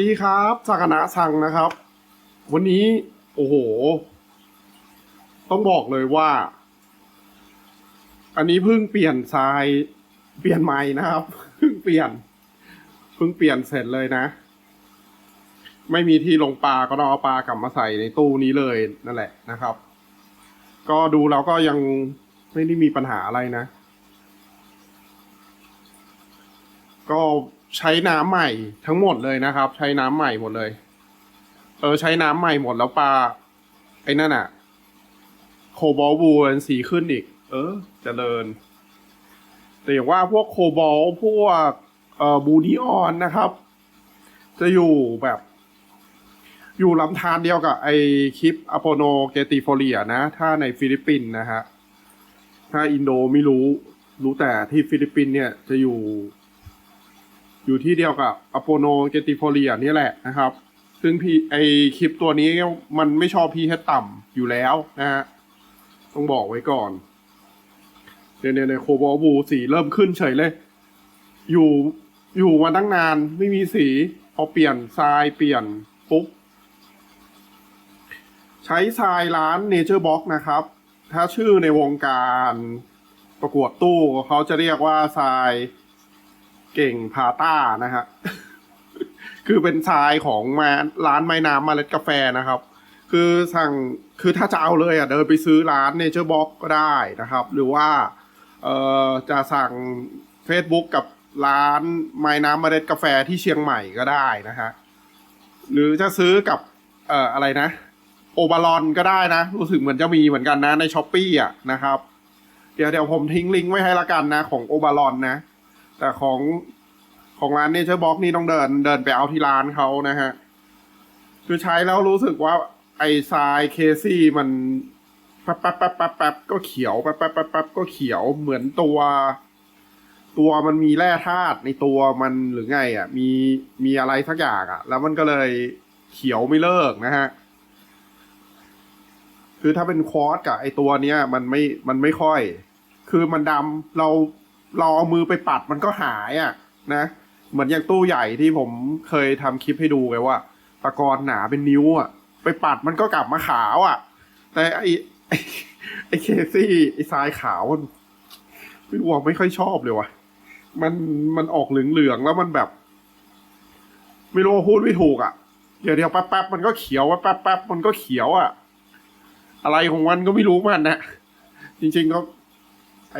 ดีครับสากนะซังนะครับ วันนี้ โอ้โห ต้องบอกเลยว่า อันนี้เพิ่งเปลี่ยนทราย เปลี่ยนใหม่นะครับ เพิ่งเปลี่ยน เพิ่งเปลี่ยนเสร็จเลยนะ ไม่มีที่ลงปลาก็ต้องเอาปลากลับมาใส่ในตู้นี้เลยนั่นแหละนะครับ ก็ดูแล้วก็ยังไม่ได้มีปัญหาอะไรนะ ก็ ใช้น้ำใหม่ทั้งหมดเลยนะครับ ใช้น้ำใหม่หมดเลย เออใช้น้ำใหม่หมดแล้วปลาไอ้นั่นอะโคบอลบูนสีขึ้นอีก เออเจริญ แต่อย่างว่าพวกโคบอลพวกเอ่อบูดิออนนะครับ จะอยู่แบบ อยู่ลำธารเดียวกับไอคลิปอโปโนเกติโฟเลียนะ ถ้าในฟิลิปปินส์นะฮะถ้าอินโดไม่รู้ รู้แต่ที่ฟิลิปปินส์เนี่ยจะอยู่ อยู่ที่เดียวกับอโปโนเกติโฟเลียนี่แหละนะครับ ซึ่งพีไอคลิปตัวนี้มันไม่ชอบพีเฮดต่ำอยู่แล้วนะฮะต้องบอกไว้ก่อนเนี่ยเนี่ยเนี่ยโคบอลบูสีเริ่มขึ้นเฉยเลย อยู่อยู่มาตั้งนานไม่มีสีพอเปลี่ยนทรายเปลี่ยนปุ๊บใช้ทรายร้าน Nature Box นะครับ ถ้าชื่อในวงการประกวดตู้เขาจะเรียกว่าทราย เก่งพาต้านะฮะ คือเป็นทรายของมาร้านไม้น้ำเมล็ดกาแฟนะครับ คือสั่งคือถ้าจะเอาเลยอะเดินไปซื้อร้าน Nature Box ก็ได้นะครับ หรือว่าเอ่อจะสั่ง Facebook กับร้านไม้น้ำเมล็ดกาแฟที่เชียงใหม่ก็ได้นะฮะ หรือจะซื้อกับเอ่ออะไรนะ โอบาลอนก็ได้นะ รู้สึกเหมือนจะมีเหมือนกันนะในช้อปปี้อะนะครับ เดี๋ยวเดี๋ยวผมทิ้งลิงก์ไว้ให้ละกันนะ ของโอบาลอนนะ แต่ของของร้านเนเจอร์บ็อกนี่ต้องเดินเดินไปเอาที่ร้านเขานะฮะ คือใช้แล้วรู้สึกว่าไอ้ทรายเคซี่มันแป๊บแป๊บแป๊บแป๊บแป๊บก็เขียวแป๊บแป๊บแป๊บแป๊บก็เขียวเหมือนตัว ตัวมันมีแร่ธาตุในตัวมันหรือไง อะ มีมีอะไรสักอย่างอะ แล้วมันก็เลยเขียวไม่เลิกนะฮะ คือถ้าเป็นคอร์สกับไอตัวเนี้ย มันไม่มันไม่ค่อย คือมันดำเรา เราเอามือไปปัดมันก็หายอะนะเหมือนอย่างตู้ใหญ่ที่ผมเคยทำคลิปให้ดูไงว่าตะกอนหนาเป็นนิ้วอะ ไปปัดมันก็กลับมาขาวอะ แต่ไอไอไอเคซี่ไอทรายขาวมันไม่รู้ว่าไม่ค่อยชอบเลยว่ะ มันมันออกเหลืองๆแล้วมันแบบ ไม่รู้พูดไม่ถูกอะเดี๋ยวเดี๋ยวแป๊บแป๊บๆมันก็เขียวแป๊บแป๊บๆมันก็เขียวอะ อะไรของมันก็ไม่รู้มันนะจริงๆก็ไอ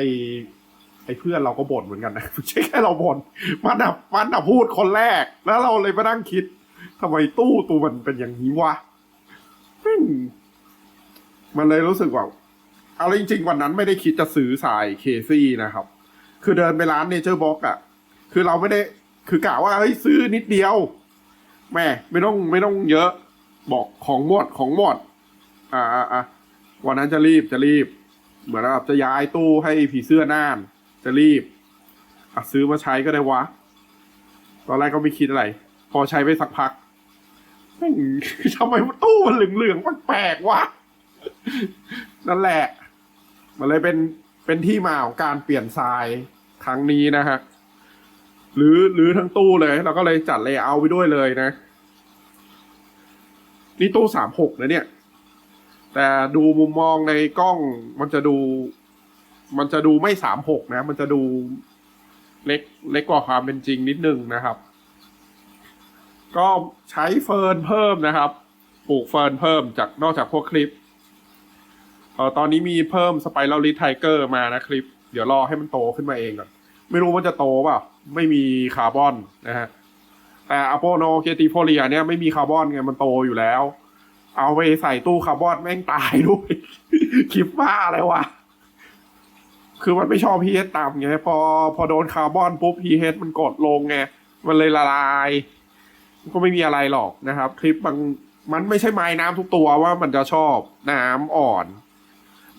ไอเพื่อนเราก็บ่นเหมือนกันนะไม่ใช่แค่เราบ่นมันอะมันอะพูดคนแรก แล้วเราเลยมานั่งคิดทำไมตู้ตัวมันเป็นอย่างนี้วะมันเลยรู้สึกว่าเอาจริงๆวันนั้นไม่ได้คิดจะซื้อสายเคซี่นะครับ คือเดินไปร้านเนเจอร์บ็อกอะคือเราไม่ได้ คือกะว่าเฮ้ยซื้อนิดเดียว แม่ไม่ต้องไม่ต้องเยอะ บอกของหมดของหมด อ่าอ่าอ่าวันนั้นจะรีบจะรีบ เหมือนแบบจะย้ายตู้ให้ผีเสื้อน่าน จะรีบอะซื้อมาใช้ก็ได้วะ ตอนแรกก็ไม่คิดอะไร พอใช้ไปสักพักทำไมตู้มันเหลืองๆแปลกๆวะ นั่นแหละ มันเลยเป็นเป็นที่มาของการเปลี่ยนทรายครั้งนี้นะฮะ หรือหรือทั้งตู้เลยเราก็เลยจัดเลเยอร์ไปด้วยเลยนะ นี่ตู้สามหกนะเนี่ย แต่ดูมุมมองในกล้องมันจะดู มันจะดูไม่สามหกนะ มันจะดูเล็กเล็กกว่าความเป็นจริงนิดนึงนะครับ ก็ใช้เฟิร์นเพิ่มนะครับปลูกเฟิร์นเพิ่มจากนอกจากพวกคลิปเออตอนนี้มีเพิ่มสไปรัลลิทไทเกอร์มานะคลิป เดี๋ยวรอให้มันโตขึ้นมาเองก่อนไม่รู้มันจะโตเปล่าไม่มีคาร์บอนนะฮะแต่อโปโนเคติโฟเลียเนี่ยไม่มีคาร์บอนไงมันโตอยู่แล้ว เอาไปใส่ตู้คาร์บอนแม่งตายด้วย คลิปบ้าอะไรวะ คือมันไม่ชอบ pH ต่ำไงพอพอโดนคาร์บอนปุ๊บ pH มันกดลงไงมันเลยละลายก็ไม่มีอะไรหรอกนะครับ คลิปบางมันไม่ใช่ไม้น้ำทุกตัวว่ามันจะชอบน้ำอ่อน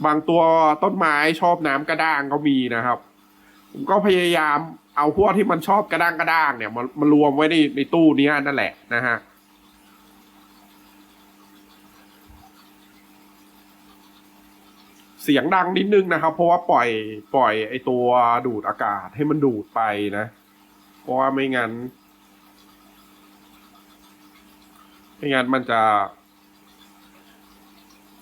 บางตัวต้นไม้ชอบน้ำกระด้างก็มีนะครับ ผมก็พยายามเอาพวกที่มันชอบกระด้างกระด้างเนี่ยมามารวมไว้ในในตู้นี้นั่นแหละนะฮะ เสียงดังนิดนึงนะครับ เพราะว่าปล่อยปล่อยไอตัวดูดอากาศให้มันดูดไปนะ เพราะว่าไม่งั้น ไม่งั้นมันจะ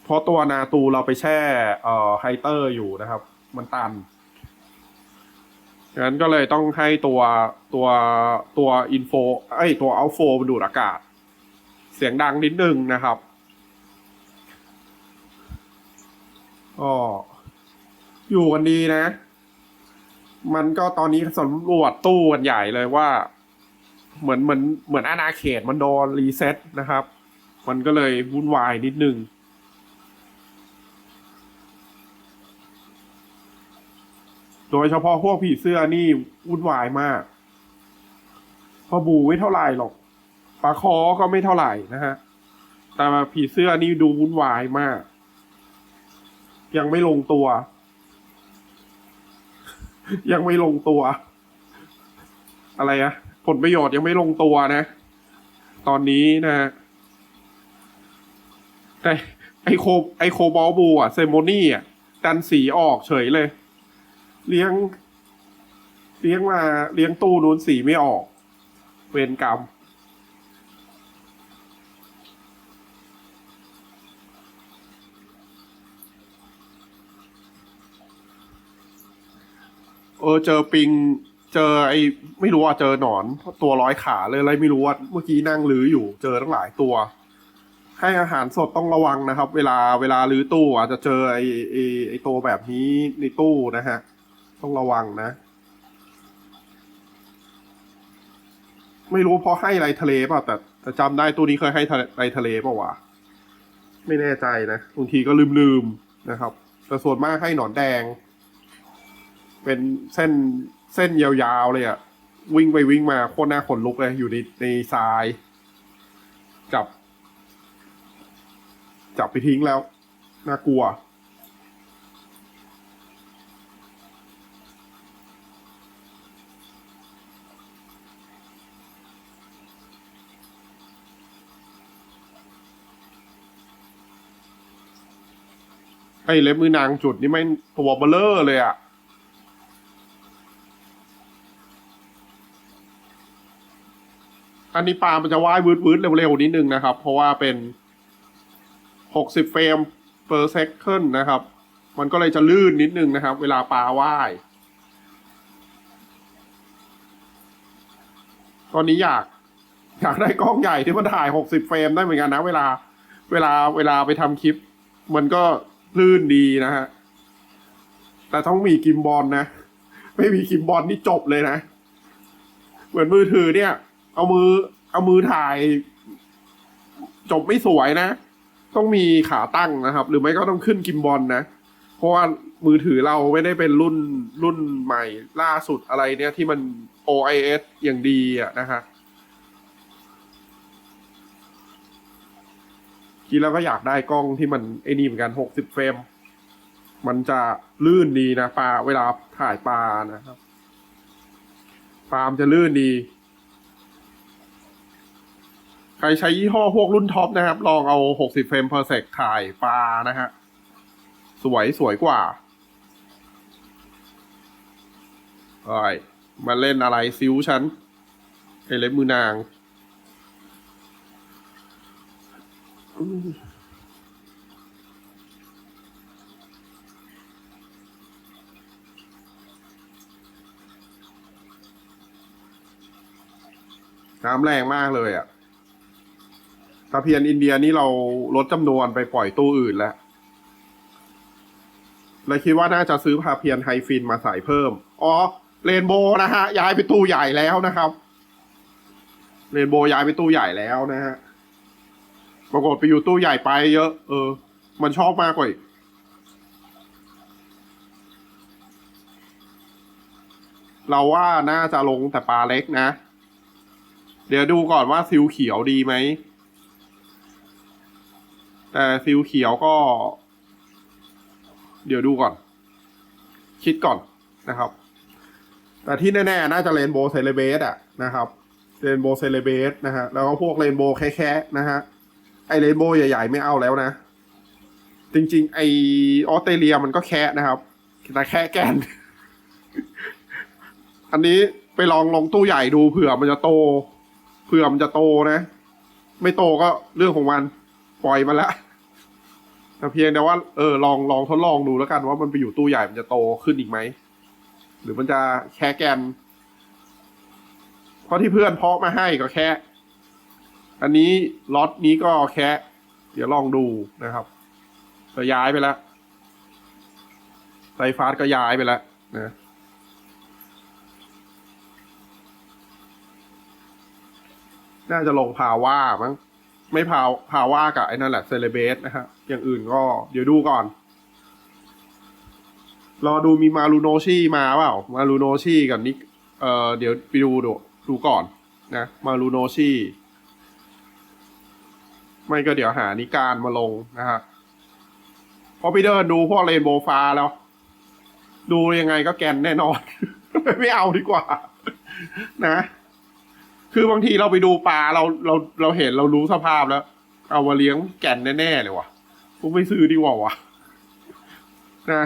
พราะตัวนาตูเราไปแช่เอ่อไฮเตอร์อยู่นะครับ มันตันงั้นก็เลยต้องให้ตัวตัวตัวอินโฟไอตัวเอาโฟมันดูดอากาศ เสียงดังนิดนึงนะครับ ก็อยู่กันดีนะ มันก็ตอนนี้สำรวจตู้กันใหญ่เลยว่า เหมือนเหมือนเหมือนอาณาเขตมันโดนรีเซ็ตนะครับ มันก็เลยวุ่นวายนิดนึงโดยเฉพาะพวกผีเสื้อนี่วุ่นวายมากพอบูไม่เท่าไหร่หรอกปลาคอก็ไม่เท่าไหร่นะฮะ แต่ผีเสื้อนี่ดูวุ่นวายมาก ยังไม่ลงตัว ยังไม่ลงตัว อะไรอะผลประโยชน์ยังไม่ลงตัวนะ ตอนนี้นะแต่ไอโคไอโคบอลบูอะเซโมนี่อะดันสีออกเฉยเลย เลี้ยง เลี้ยงมาเลี้ยงตู้นู้นสีไม่ออก เวรกรรม เออเจอปิง เจอไอ้ไม่รู้ว่าเจอหนอนตัวร้อยขาเลยอะไรไม่รู้ว่าเมื่อกี้นั่งลื้ออยู่เจอตั้งหลายตัว ให้อาหารสดต้องระวังนะครับ เวลาเวลาลื้อตู้อาจจะเจอไอ้ไอ้ไอ้ตัวแบบนี้ในตู้นะฮะ ต้องระวังนะ ไม่รู้เพราะให้ไรทะเลเปล่าแต่แต่จำได้ตู้นี้เคยให้ทะเลไรทะเลเปล่าวะไม่แน่ใจนะบางทีก็ลืมๆนะครับ แต่ส่วนมากให้หนอนแดง เป็นเส้นเส้นยาวๆเลยอะวิ่งไปวิ่งมาโคตรหน้าขนลุกเลยอยู่ในในทราย จับ จับไปทิ้งแล้ว น่ากลัว ไอ้เล็บมือนางจุดนี่ไม่ตัวเบลเลอร์เลยอะ อันนี้ปลามันจะว่าย วืดๆเร็วๆ นิดนึงนะครับ เพราะว่าเป็น 60 เฟรม per second นะครับ มันก็เลยจะลื่นนิดนึงนะครับ เวลาปลาว่าย ตอนนี้อยาก อยากได้กล้องใหญ่ที่มันถ่าย 60 เฟรมได้เหมือนกันนะ เวลา เวลา เวลาไปทำคลิป มันก็ลื่นดีนะฮะ แต่ต้องมีกิมบอลนะ ไม่มีกิมบอลนี่จบเลยนะ เหมือนมือถือเนี่ย เอามือ เอามือถ่าย จบไม่สวยนะ ต้องมีขาตั้งนะครับ หรือไม่ก็ต้องขึ้นกิมบอลนะ เพราะว่ามือถือเราไม่ได้เป็นรุ่นรุ่นใหม่ล่าสุดอะไรเนี่ยที่มัน OIS อย่างดีอะนะฮะคิดแล้วก็อยากได้กล้องที่มันไอ้นี่เหมือนกันหกสิบเฟรม มันจะลื่นดีนะปลาเวลาถ่ายปลานะครับปลามจะลื่นดี ใครใช้ยี่ห้อพวกรุ่นท็อปนะครับ ลองเอา 60 เฟรม per sec ถ่ายปลานะฮะ สวยสวยกว่าเอ้ยมาเล่นอะไรซิวฉันไอเล็บมือนาง น้ำแรงมากเลยอะ่ะ ตะเพียนอินเดียนี่เราลดจำนวนไปปล่อยตู้อื่นแล้วเลยคิดว่าน่าจะซื้อพาเพียนไฮฟินมาใส่เพิ่ม อ๋อเรนโบว์นะฮะ ย้ายไปตู้ใหญ่แล้วนะครับเรนโบว์ย้ายไปตู้ใหญ่แล้วนะฮะ ปรากฏไปอยู่ตู้ใหญ่ไปเยอะ เออ มันชอบมากกว่าอีกเราว่าน่าจะลงแต่ปลาเล็กนะ เดี๋ยวดูก่อนว่าซิลเขียวดีไหม แต่ซิลเขียวก็ เดี๋ยวดูก่อน คิดก่อนนะครับ แต่ที่แน่ๆ น่าจะเรนโบว์เซเลเบสอะนะครับเรนโบว์เซเลเบสนะฮะแล้วก็พวกเรนโบว์แค่ๆนะฮะไอเรนโบว์ใหญ่ๆ ไม่เอาแล้วนะ จริงๆ ไอออสเตรเลียมันก็แค่นะครับแต่แค่แกน อันนี้ไปลองลงตู้ใหญ่ดูเผื่อมันจะโต เผื่อมันจะโตนะ ไม่โตก็เรื่องของมัน ปล่อยมันละ แต่เพียงแต่ว่าเออลองลองทดลองดูแล้วกันว่ามันไปอยู่ตู้ใหญ่มันจะโตขึ้นอีกไหม หรือมันจะแค่แกน เพราะที่เพื่อนเพาะมาให้ก็แค่ อันนี้ล็อตนี้ก็แค่ เดี๋ยวลองดูนะครับจะย้ายไปแล้วไซฟาสก็ย้ายไปแล้วนะน่าจะลงพาว่ามั้งไม่พาพาว่ากับไอ้นั่นแหละเซเลเบสนะฮะ อย่างอื่นก็ เดี๋ยวดูก่อน รอดูมีมารูโนชีมาเปล่า มารูโนชีกับนิกเอ่อเดี๋ยวไปดูดูดูก่อนนะ มารูโนชีไม่ก็เดี๋ยวหานิการมาลงนะฮะพอไปเดินดูพวกเรนโบฟ้าแล้ว ดูยังไงก็แกนแน่นอน ไม่เอาดีกว่า นะ คือบางทีเราไปดูปลาเราเราเราเห็นเรารู้สภาพแล้ว เอามาเลี้ยงแก่นแน่ ๆ เลยว่ะ กูไม่ซื้อดีกว่าวะนะ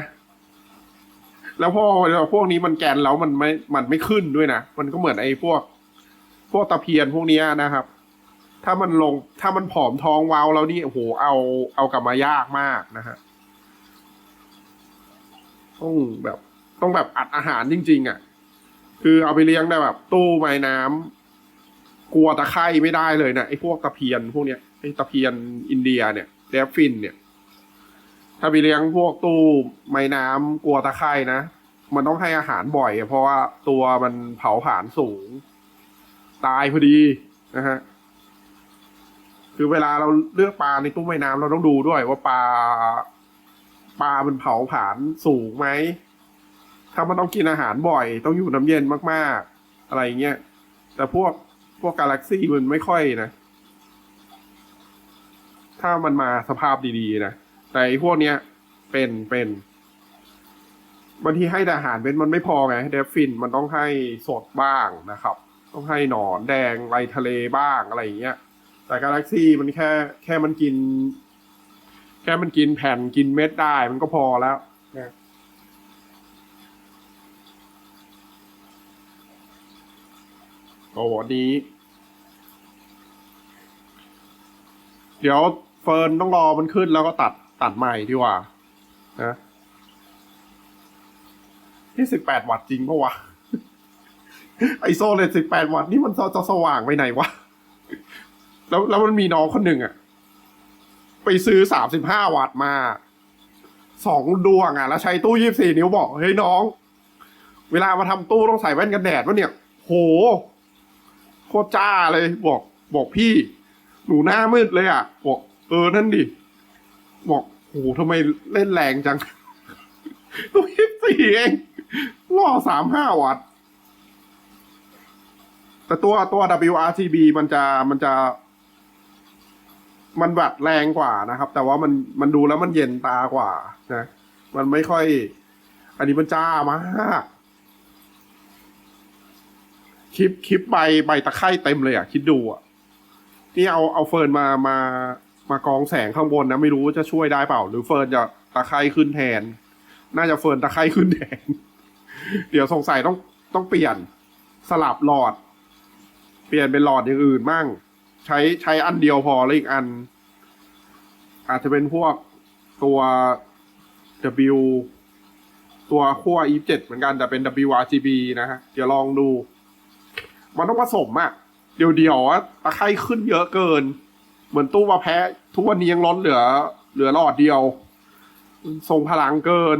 แล้วพอพวกนี้มันแกนแล้วมันไม่มันไม่ขึ้นด้วยนะมันก็เหมือนไอ้พวก พวกตะเพียนพวกนี้นะครับ ถ้ามันลงถ้ามันผอมท้องวาวแล้วนี่โอ้โหเอาเอากลับมายากมากนะฮะต้องแบบ ต้องแบบอัดอาหารจริง ๆอะ คือเอาไปเลี้ยงได้แบบ ตู้ไม้น้ำกลัวตะไคร่ไม่ได้เลยนะไอ้พวกตะเพียนพวกเนี้ยไอ้ตะเพียนอินเดียเนี่ยเดฟฟินเนี่ย ถ้าไปเลี้ยงพวกตู้ไม้น้ำกลัวตะไคร่นะ มันต้องให้อาหารบ่อย เพราะว่าตัวมันเผาผลาญสูง ตายพอดีนะฮะ คือเวลาเราเลือกปลาในตู้ไม้น้ำเราต้องดูด้วยว่าปลาปลามันเผาผลาญสูงไหม ถ้ามันต้องกินอาหารบ่อย ต้องอยู่น้ำเย็นมากๆ อะไรเงี้ย แต่พวกพวกกาแล็กซี่มันไม่ค่อยนะ ถ้ามันมาสภาพดีๆนะ แต่พวกเนี้ย เป็นเป็นบางทีให้แต่อาหารเป็นมันไม่พอไงเดฟฟินมันต้องให้สดบ้างนะครับ ต้องให้หนอนแดงไรทะเลบ้างอะไรอย่างเงี้ย แต่กาแล็กซี่มันแค่แค่มันกิน แค่มันกินแผ่นกินเม็ดได้มันก็พอแล้วนะโอ้วันนี้ เดี๋ยวเฟิร์นต้องรอมันขึ้นแล้วก็ตัด ตัดใหม่ดีกว่านะที่สิบแปดวัตต์จริงปะวะ ไอโซเลตสิบแปดวัตต์นี่มันจะสว่างไปไหนวะ แล้วแล้วมันมีน้องคนหนึ่งอะไปซื้อสามสิบห้าวัตต์มาสองดวงอะแล้วใช้ตู้ยี่สิบสี่นิ้วบอก เฮ้ยน้อง เวลามาทำตู้ต้องใส่แว่นกันแดดวะเนี่ย โห โคตรจ้าเลยบอก บอกพี่ หนูหน้ามืดเลยอะบอก เออ นั่นดิ บอกโอ้หทำไมเล่นแรงจังตัวยี่สิบสี่เองล่อสามห้าวัตต์แต่ตัวตัว WRGB มันจะมันจะ มันบัดแรงกว่านะครับ แต่ว่ามันมันดูแล้วมันเย็นตากว่านะมันไม่ค่อย อันนี้มันจ้ามากคลิปคลิปใบใบตะไคร่เต็มเลยอะ คิดดูอะ นี่เอาเอาเฟิร์นมามา มากองแสงข้างบนนะ ไม่รู้ว่าจะช่วยได้เปล่า หรือเฟิร์นจะตะไคร่ขึ้นแทน น่าจะเฟิร์นตะไคร่ขึ้นแทน เดี๋ยวสงสัยต้องต้องเปลี่ยนสลับหลอด เปลี่ยนเป็นหลอดอย่างอื่นมั่ง ใช้ใช้อันเดียวพอแล้วอีกอัน อาจจะเป็นพวกตัว W ตัวขั้ว E7 เหมือนกันแต่เป็น WRGB นะฮะ เดี๋ยวลองดู มันต้องผสมอะเดี๋ยวเดียวๆอะตะไคร่ขึ้นเยอะเกิน เหมือนตู้มาแพ้ ทุกวันนี้ยังล้นเหลือ เหลือหลอดเดียว ทรงพลังเกิน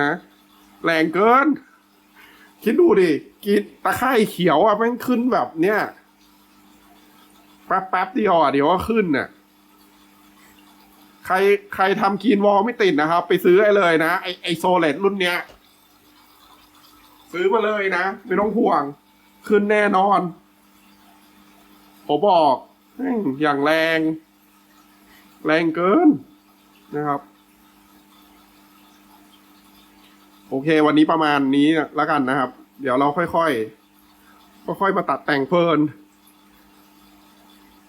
นะ แรงเกิน คิดดูดิกินตะไคร่เขียวอะม่งขึ้นแบบเนี้ยแป๊บแป๊บเดียวอะเดี๋ยวก็ขึ้นน่ะใครใครทำกีนวอลไม่ติดนะครับ ไปซื้อไอ้เลยนะ ไอไอโซเลตรุ่นเนี้ย ซื้อมาเลยนะ ไม่ต้องห่วง ขึ้นแน่นอน ผมบอก อย่างแรง แรงเกินนะครับ โอเค วันนี้ประมาณนี้แล้วกันนะครับ เดี๋ยวเราค่อยๆค่อยๆมาตัดแต่งเพลิน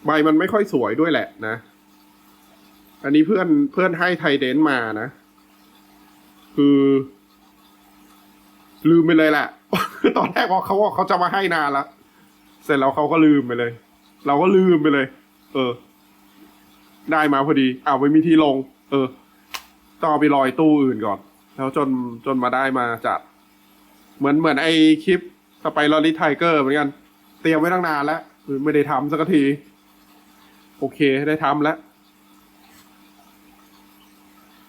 ใบมันไม่ค่อยสวยด้วยแหละนะ อันนี้เพื่อนเพื่อนให้ไทเดนมานะ คือ ลืมไปเลยแหละคือตอนแรกว่าเขาว่าเขาจะมาให้นานละเสร็จแล้วเขาก็ลืมไปเลย เราก็ลืมไปเลย เออ ได้มาพอดีอ้าวไม่มีที่ลง เออ ต้องเอาไปลอยตู้อื่นก่อน แล้วจนจนมาได้มาจัด เหมือนเหมือนไอคลิปสไปรอริไทเกอร์เหมือนกัน เตรียมไว้ตั้งนานแล้วไม่ได้ทำสักที โอเคได้ทำแล้ว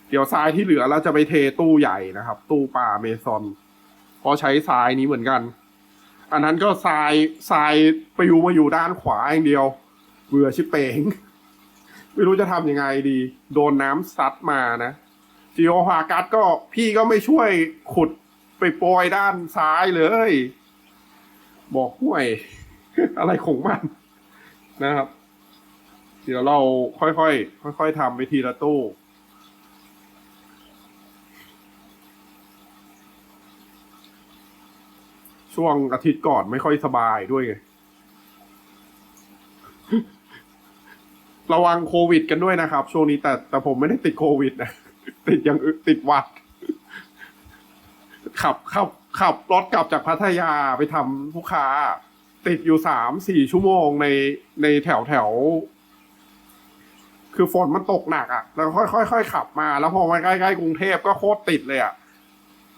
เดี๋ยวทรายที่เหลือเราจะไปเทตู้ใหญ่นะครับ ตู้ปลาเมซอนเพราะใช้ทรายนี้เหมือนกัน อันนั้นก็ทรายทรายไปอยู่มาอยู่ด้านขวาอย่างเดียวเบื่อชิเป๋งไม่รู้จะทำยังไงดี โดนน้ำซัดมานะจีโอฮากัสก็พี่ก็ไม่ช่วยขุดไปโปรยด้านซ้ายเลย บอกห่วย อะไรของมันนะครับ เดี๋ยวเราค่อยๆค่อยๆทำไปทีละตู้ ช่วงอาทิตย์ก่อนไม่ค่อยสบายด้วยไง ระวังโควิดกันด้วยนะครับ ช่วงนี้แต่แต่ผมไม่ได้ติดโควิดนะ ติดย่างติดวัด ขับขับขับรถกลับจากพัทยาไปทำลูกค้า ติดอยู่สามสี่ชั่วโมงในในแถวแถว คือฝนมันตกหนักอะ่ะ แล้วค่อยค่อยค่อยขับมา แล้วพอมาใกล้ๆกรุงเทพก็โคตรติดเลยอะ่ะ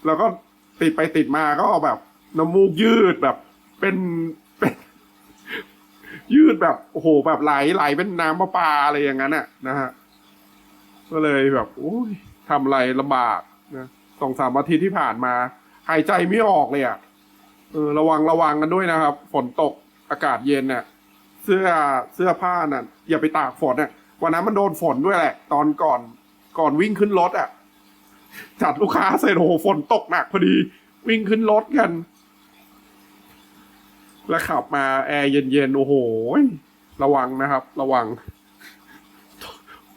แล้วก็ติดไปติดมาก็แบบ น้ำมูกยืดแบบ เป็นเป็น ยืดแบบโอ้โหแบบไหลไหลเป็นน้ำประปาอะไรอย่างนั้นน่ะนะฮะก็เลยแบบโอ้ยทำอะไรลำบากนะสองสามอาทิตย์ที่ผ่านมา หายใจไม่ออกเลยอะ่ะเออระวังระวังกันด้วยนะครับ ฝนตกอากาศเย็นเนี่ยเสื้อเสื้อผ้าน่ะ อย่าไปตากฝนเนี่ยวันนั้นมันโดนฝนด้วยแหละ ตอนก่อนก่อนวิ่งขึ้นรถอะ จัดลูกค้าเสร็จโอ้โหฝนตกหนักพอดี วิ่งขึ้นรถกัน แล้วขับมาแอร์เย็นๆ โอ้โห ระวังนะครับ ระวัง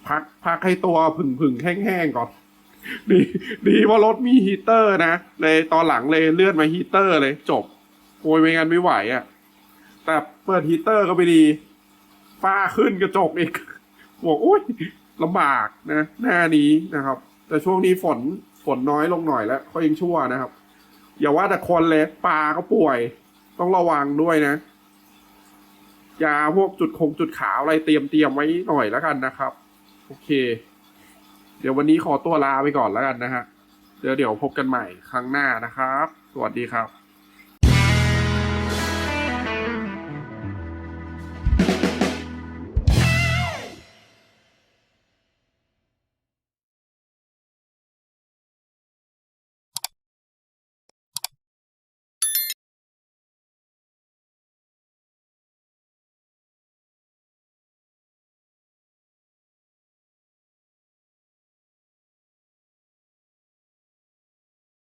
พักพักให้ตัวผึ่งผึ่งๆแห้งๆก่อน ดี ดีว่ารถมีฮีเตอร์นะเลยตอนหลังเลยเลื่อนมาฮีเตอร์เลย จบโอยไม่งั้นไม่ไหวอะ่ะ แต่เปิดฮีเตอร์ก็ไม่ดีฟ้าขึ้นกระจกอีกบอกโอ้ยลำบากนะ หน้านี้นะครับ แต่ช่วงนี้ฝนฝนน้อยลงหน่อยแล้วก็ยังชั่วนะครับ อย่าว่าแต่คนเลยปลาก็ป่วย ต้องระวังด้วยนะยาพวกจุดคงจุดขาวอะไรเตรียมเตรียมไว้หน่อยแล้วกันนะครับ โอเค เดี๋ยววันนี้ขอตัวลาไปก่อนแล้วกันนะฮะเดี๋ยวเดี๋ยวพบกันใหม่ครั้งหน้านะครับ สวัสดีครับ